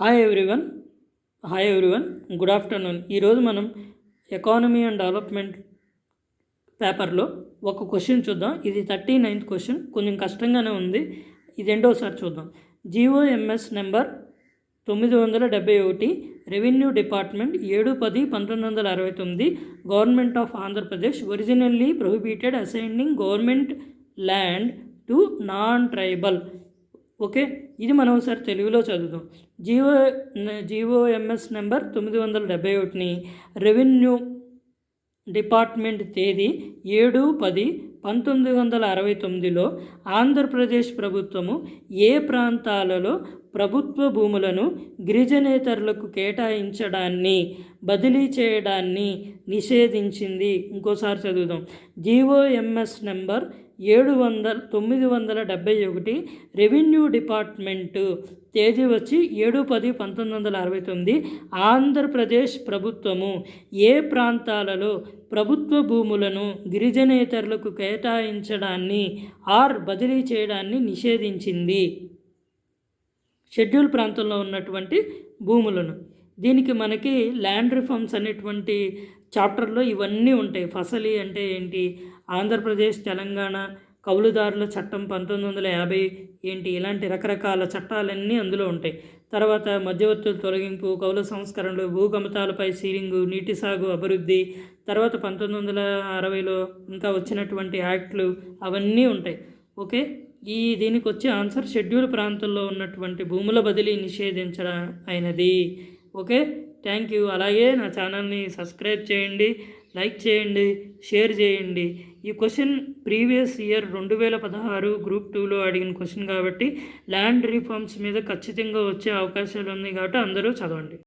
Hi everyone hi everyone good afternoon ఈరోజు మనం economy and development పేపర్లో ఒక క్వశ్చన్ చూద్దాం. ఇది థర్టీ నైన్త్ క్వశ్చన్ కొంచెం కష్టంగానే ఉంది. ఇది రెండోసారి చూద్దాం. జిఓఎంఎస్ నెంబర్ తొమ్మిది వందల డెబ్బై ఒకటి రెవెన్యూ డిపార్ట్మెంట్ ఏడు పది పంతొమ్మిది వందల అరవై తొమ్మిది government of Andhra Pradesh originally prohibited assigning government land to non tribal okay? ఇది మనం ఒకసారి తెలుగులో చదువుదాం. జిఓ జిఓఎంఎస్ నెంబర్ తొమ్మిది వందల డెబ్బై ఒకటిని రెవెన్యూ డిపార్ట్మెంట్ తేదీ ఏడు పది పంతొమ్మిది వందల అరవై తొమ్మిదిలో ఆంధ్రప్రదేశ్ ప్రభుత్వము ఏ ప్రాంతాలలో ప్రభుత్వ భూములను గిరిజనేతరులకు కేటాయించడాన్ని బదిలీ చేయడాన్ని నిషేధించింది? ఇంకోసారి చదువుదాం. జీఓఎంఎస్ నెంబర్ ఏడు వందల తొమ్మిది వందల డెబ్బై ఒకటి రెవెన్యూ డిపార్ట్మెంటు తేదీ వచ్చి ఏడు పది పంతొమ్మిది వందల అరవై తొమ్మిది ఆంధ్రప్రదేశ్ ప్రభుత్వము ఏ ప్రాంతాలలో ప్రభుత్వ భూములను గిరిజనేతరులకు కే కేటాయించడాన్ని ఆర్ బదిలీ చేయడాన్ని నిషేధించింది. షెడ్యూల్ ప్రాంతంలో ఉన్నటువంటి భూములను. దీనికి మనకి ల్యాండ్ రిఫార్మ్స్ అనేటువంటి చాప్టర్లో ఇవన్నీ ఉంటాయి. ఫసలి అంటే ఏంటి? ఆంధ్రప్రదేశ్ తెలంగాణ కౌలుదారుల చట్టం పంతొమ్మిది వందల యాభై ఏంటి? ఇలాంటి రకరకాల చట్టాలన్నీ అందులో ఉంటాయి. తర్వాత మధ్యవర్తుల తొలగింపు కౌల సంస్కరణలు భూగమతాలపై సీలింగు నీటి సాగు అభివృద్ధి తర్వాత పంతొమ్మిది వందల అరవైలో ఇంకా వచ్చినటువంటి యాక్ట్లు అవన్నీ ఉంటాయి. ఓకే? ఈ దీనికి వచ్చే ఆన్సర్ షెడ్యూల్ ప్రాంతంలో ఉన్నటువంటి భూముల బదిలీ నిషేధించడం అయినది. ఓకే? Thank you. అలాగే నా ఛానల్ని సబ్స్క్రైబ్ చేయండి. లైక్ చేయండి షేర్ చేయండి. ఈ క్వశ్చన్ ప్రీవియస్ ఇయర్ రెండు వేల పదహారు గ్రూప్ టూలో అడిగిన క్వశ్చన్ కాబట్టి ల్యాండ్ రిఫార్మ్స్ మీద ఖచ్చితంగా వచ్చే అవకాశాలు ఉన్నాయి కాబట్టి అందరూ చదవండి.